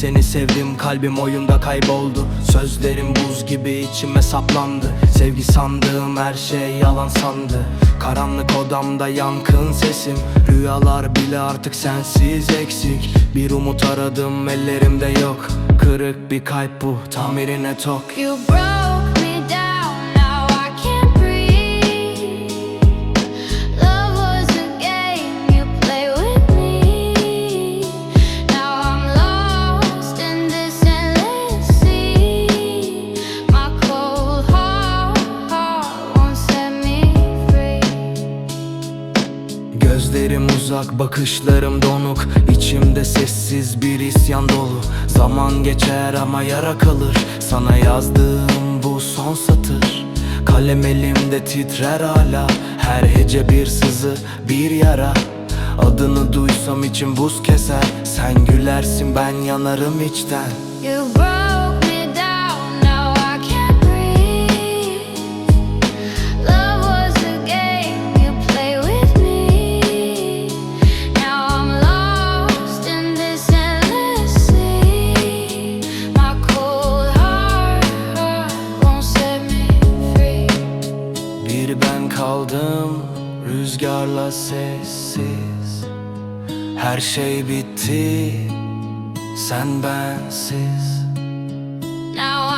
seni sevdim kalbim oyunda kayboldu. Sözlerim buz gibi içime saplandı. Sevgi sandığım her şey yalan sandı. Karanlık odamda yankın sesim. Rüyalar bile artık sensiz eksik. Bir umut aradım ellerimde yok. Kırık bir kalp bu tamirine tok. You Gözlerim uzak, bakışlarım donuk. İçimde sessiz bir isyan dolu. Zaman geçer ama yara kalır. Sana yazdığım bu son satır. Kalem elimde titrer hala. Her hece bir sızı, bir yara. Adını duysam içim buz keser. Sen gülersin ben yanarım içten. You kaldım rüzgarla sessiz. Her şey bitti sen bensiz. Now I